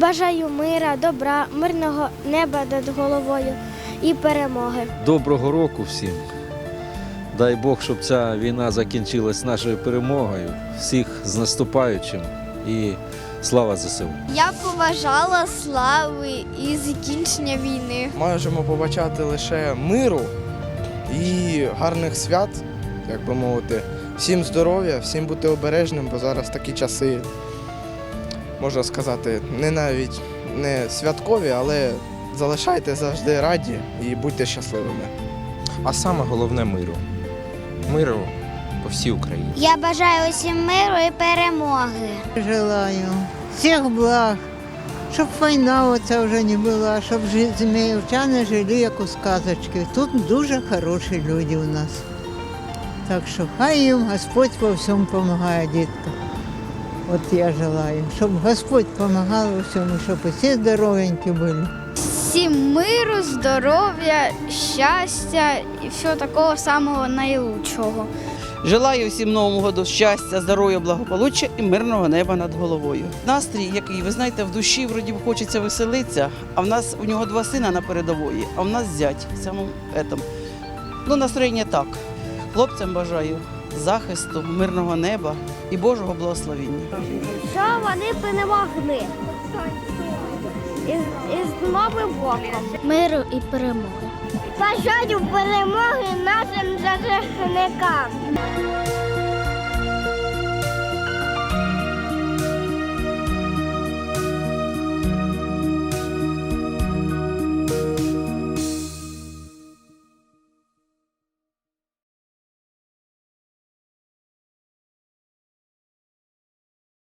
Бажаю мира, добра, мирного неба над головою і перемоги. Доброго року всім. Дай Бог, щоб ця війна закінчилась нашою перемогою. Всіх з наступаючим і слава ЗСУ. Я побажала слави і закінчення війни. Можемо побачати лише миру і гарних свят, як би мовити. Всім здоров'я, всім бути обережним, бо зараз такі часи, можна сказати, не навіть не святкові, але залишайте завжди раді і будьте щасливими. А саме головне миру. Миру по всій Україні. Я бажаю усім миру і перемоги. Желаю всех благ, щоб війна оця вже не була, щоб зміївчани жили як у сказочці. Тут дуже хороші люди у нас. Так що хай їм Господь во всьому допомагає, діткам. От я желаю, щоб Господь допомагав всьому, щоб усі здоровенькі були. Всім миру, здоров'я, щастя і всього такого самого найлучшого. Желаю всім новому году щастя, здоров'я, благополуччя і мирного неба над головою. Настрій, який ви знаєте, в душі вроді б хочеться веселитися, а в нас у нього два сина на передової, а в нас зять в самому етому. Ну, настроєння так. Хлопцям бажаю захисту, мирного неба і Божого благословіння. Що вони перемогли? Із, із новим боком Миру і перемоги. Бажаю перемоги нашим захисникам.